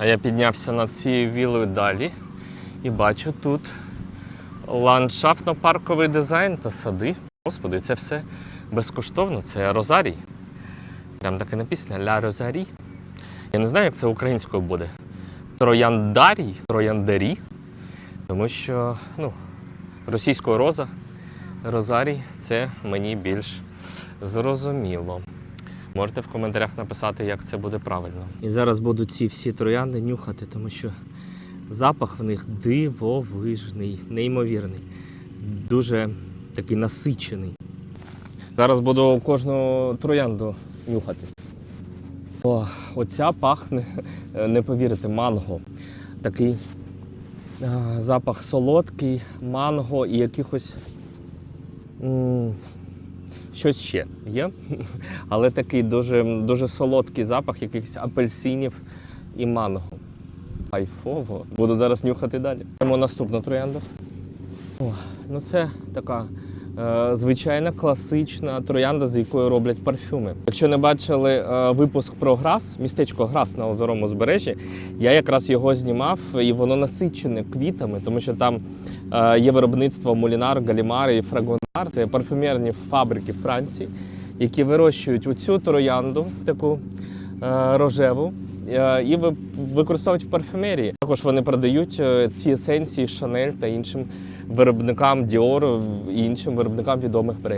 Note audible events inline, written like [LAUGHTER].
А я піднявся над цією вілою далі і бачу тут ландшафтно-парковий дизайн та сади. Господи, це все безкоштовно. Це Розарій. Прям так і написано Ля Розарій. Я не знаю, як це українською буде. Трояндарій, трояндарі. Тому що ну, російською роза, Розарій це мені більш зрозуміло. Можете в коментарях написати, як це буде правильно. І зараз буду ці всі троянди нюхати, тому що запах в них дивовижний, неймовірний, дуже такий насичений. Зараз буду кожну троянду нюхати. О, оця пахне, не повірите, манго. Такий а, запах солодкий, манго і якихось. м, Щось ще є, [LAUGHS] але такий дуже, дуже солодкий запах якихось апельсинів і манго. Кайфово. Буду зараз нюхати далі. Наступну троянду. Ну це така звичайна класична троянда, з якої роблять парфюми. Якщо не бачили е, випуск про Грас, містечко Грас на озерому узбережжі, я якраз його знімав, і воно насичене квітами, тому що там е, є виробництво Мулінар, Галімар і Фрагонар. Це парфюмерні фабрики Франції, які вирощують оцю троянду, таку е, рожеву, е, і ви- використовують в парфюмерії. Також вони продають е, ці есенції Шанель та іншим виробникам Dior і іншим виробникам відомих брендів.